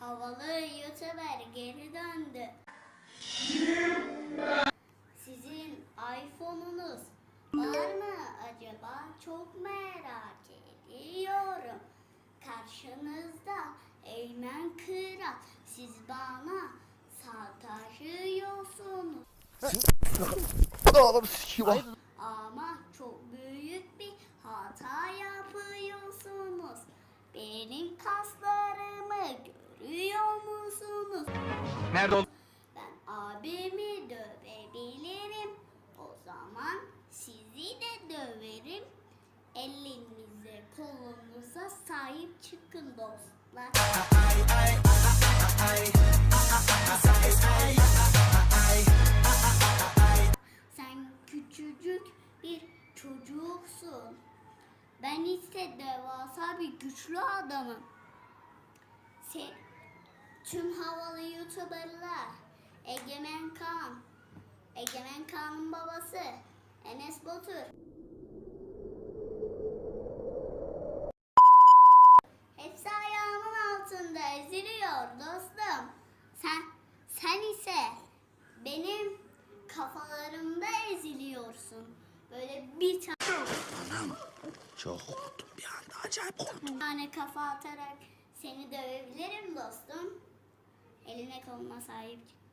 havalı YouTuber geri döndü. Sizin iPhone'unuz var mı acaba? Çok merak ediyorum. Karşınızda Eymen Kıran. Siz bana sataşıyorsunuz. Oğlum sikiyim Nerede o? Ben abimi dövebilirim. O zaman sizi de döverim. Elinize kolunuza sahip çıkın dostlar. Sen küçücük bir çocuksun. Ben ise devasa bir güçlü adamım. Sen, tüm havalı YouTuber'lar, Egemen Kaan, Egemen Kaan'ın babası, Enes Batur. Hepsi ayağımın altında eziliyor dostum. Sen, sen ise benim kafalarımda eziliyorsun. Böyle bir tane Çok korktum bir anda acayip korktum. tane kafa atarak seni dövebilirim dostum. Eline koluna sahip çık.